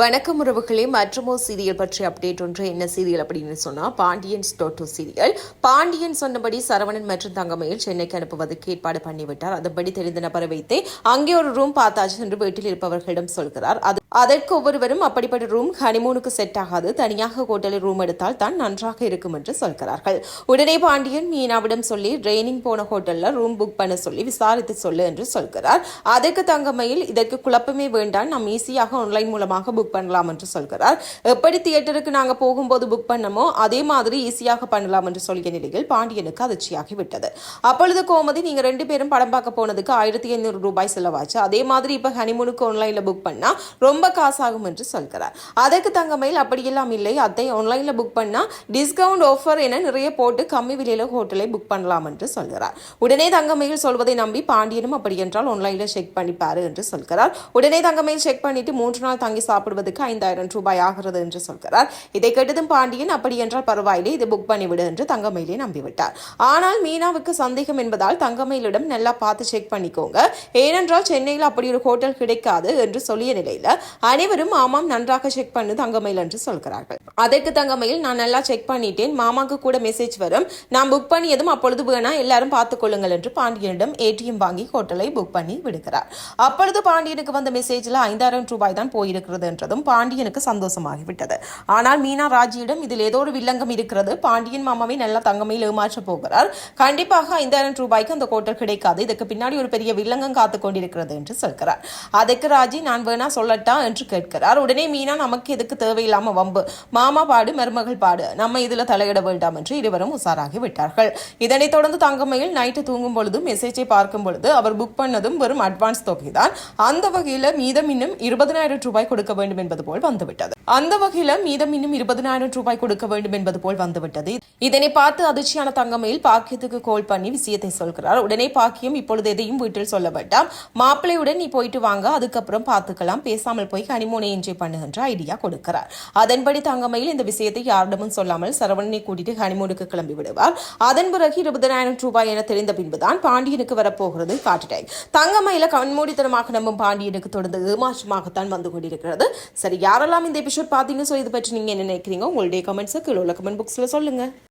வணக்கம் உறவுகளே மற்றமோ சீரியல் பற்றி அப்டேட் ஒன்று என்ன சீரியல் அப்படின்னு சொன்னா பாண்டியன்ஸ் டோட்டோ சீரியல். பாண்டியன் சொன்னபடி சரவணன் மற்றும் தங்கமையில் சென்னைக்கு அனுப்புவதற்கு ஏற்பாடு பண்ணிவிட்டார். அதன்படி தெரிந்த நபரை வைத்து அங்கே ஒரு ரூம் பார்த்தாச்சு என்று வீட்டில் இருப்பவர்களிடம் சொல்கிறார். அது அதற்கு ஒவ்வொருவரும் அப்படிப்பட்ட ரூம் ஹனிமூனுக்கு செட் ஆகாது. தனியாக ஹோட்டலில் ரூம் எடுத்தால் தான் நன்றாக இருக்கும் என்று சொல்கிறார்கள். உடனே பாண்டியன் மீனாவிடம் சொல்லி ட்ரெயினிங் போன ஹோட்டல்ல ரூம் புக் பண்ண சொல்லி விசாரித்து சொல்லு என்று சொல்கிறார். அதற்கு தங்கமையில் இதற்கு குழப்பமே வேண்டாம். நாம் ஈஸியாக ஆன்லைன் மூலமாக புக் பண்ணலாம் என்று சொல்கிறார். எப்படி தியேட்டருக்கு நாங்கள் போகும்போது புக் பண்ணமோ அதே மாதிரி ஈஸியாக பண்ணலாம் என்று சொல்லிய நிலையில் பாண்டியனுக்கு அதிர்ச்சியாகி விட்டது. அப்பொழுது கோமதி நீங்க ரெண்டு பேரும் படம் பார்க்க போனதுக்கு ஆயிரத்தி ஐநூறு ரூபாய் செலவாச்சு. அதே மாதிரி இப்போ ஹனிமூனுக்கு ஆன்லைனில் புக் பண்ணால் ரொம்ப ரொம்ப காசாகும் என்று சொல்கிறார். அதற்கு தங்கமையில் அப்படியெல்லாம் இல்லை. அத்தை ஆன்லைனில் புக் பண்ணால் டிஸ்கவுண்ட் ஆஃபர் என நிறைய போட்டு கம்மி விலையில் ஹோட்டலை புக் பண்ணலாம் என்று சொல்கிறார். உடனே தங்கமயில் சொல்வதை நம்பி பாண்டியனும் அப்படி என்றால் ஆன்லைனில் செக் பண்ணிப்பாரு என்று சொல்கிறார். உடனே தங்கமயில் செக் பண்ணிட்டு மூன்று நாள் தங்கி சாப்பிடுவதற்கு ஐந்தாயிரம் ரூபாய் ஆகிறது என்று சொல்கிறார். இதை கேட்டதும் பாண்டியன் அப்படி என்றால் பரவாயில்லை. இது புக் பண்ணிவிடு என்று தங்கமயிலே நம்பிவிட்டார். ஆனால் மீனாவுக்கு சந்தேகம் என்பதால் தங்கமயிலிடம் நல்லா பார்த்து செக் பண்ணிக்கோங்க. ஏனென்றால் சென்னையில் அப்படி ஒரு ஹோட்டல் கிடைக்காது என்று சொல்லிய நிலையில் அனைவரும் ஆமாம் நன்றாக செக் பண்ணு தங்கமயில் என்று சொல்கிறார்கள். அதற்கு தங்கமயில் நான் நல்லா செக் பண்ணிட்டேன். மாமாக்கு கூட மெசேஜ் வரும். நான் புக் பண்ணியதும் அப்பொழுது வேணா. எல்லாரும் பார்த்துக்கொள்ளுங்கள் என்று பாண்டியனிடம் ஏடிஎம் வாங்கி ஹோட்டலை புக் பண்ணி விடுகிறார். அப்பொழுது பாண்டியனுக்கு வந்த மெசேஜில் ஐந்தாயிரம் ரூபாய் தான் போயிருக்கிறது என்றதும் பாண்டியனுக்கு சந்தோஷமாகிவிட்டது. ஆனால் மீனா ராஜியிடம் இதில் ஏதோ ஒரு வில்லங்கம் இருக்கிறது. பாண்டியன் மாமாவை நல்லா தங்கமையில் ஏமாற்ற போகிறார். கண்டிப்பாக ஐந்தாயிரம் ரூபாய்க்கு அந்த ஹோட்டல் கிடைக்காது. இதுக்கு பின்னாடி ஒரு பெரிய வில்லங்கம் காத்து கொண்டிருக்கிறது என்று சொல்கிறார். அதற்கு ராஜி நான் வேணா சொல்லட்டா? என்று கேட்கிறார். உடனே மீனா நமக்கு எதுக்கு தேவையில்லாம வம்பு? மாமா பாடு மருமகள் பாடு. நம்ம இதுல தலையிட வேண்டாம் என்று இருவரும் உசாராகி விட்டார்கள். இதனைத் தொடர்ந்து தங்கம்மையில் நைட்டு தூங்கும் பொழுது மெசேஜை பார்க்கும் பொழுது அவர் புக் பண்ணதும் வெறும் அட்வான்ஸ் தொகை தான் அந்த வகையில் மீதம் இன்னும் இருபதனாயிரம் ரூபாய் கொடுக்க வேண்டும் என்பது போல் வந்துவிட்டது. அந்த வகையில் மீதம் இன்னும் இருபதனாயிரம் ரூபாய் கொடுக்க வேண்டும் என்பது போல் வந்துவிட்டது. இதனை பார்த்து அதிர்ச்சியான தங்கமையில் பாக்கியத்துக்கு கால் பண்ணி விஷயத்தை சொல்கிறார். உடனே பாக்கியம் இப்பொழுது எதையும் வீட்டில் சொல்ல வேண்டாம். மாப்பிள்ளையுடன் நீ போயிட்டு வாங்க. அதுக்கப்புறம் பார்த்துக்கலாம். பேசாமல் போய் ஹனிமூனை என்ஜாய் பண்ணுகின்ற ஐடியா கொடுக்கிறார். அதன்படி தங்கமையில் இந்த விஷயத்தை யாரிடமும் சொல்லாமல் சரவணனை கூட்டிட்டு ஹனிமூனுக்கு கிளம்பி விடுவார். அதன் பிறகு இருபதனாயிரம் ரூபாய் என தெரிந்த பின்புதான் பாண்டியனுக்கு வரப்போகிறது காட்டுடை. தங்கமயில கண்மூடித்தனமாக நம்பும் பாண்டியனுக்கு தொடர்ந்து ஏமாற்றமாகத்தான் வந்து கொண்டிருக்கிறது. சரி யாரெல்லாம் இந்த எபிசோட் பார்த்தீங்க ஸோ இது பற்றி நீங்க என்ன நினைக்கிறீங்க? உங்களுடைய கமெண்ட்ஸை கீழே உள்ள கமெண்ட் புக்ஸ்ல சொல்லுங்க.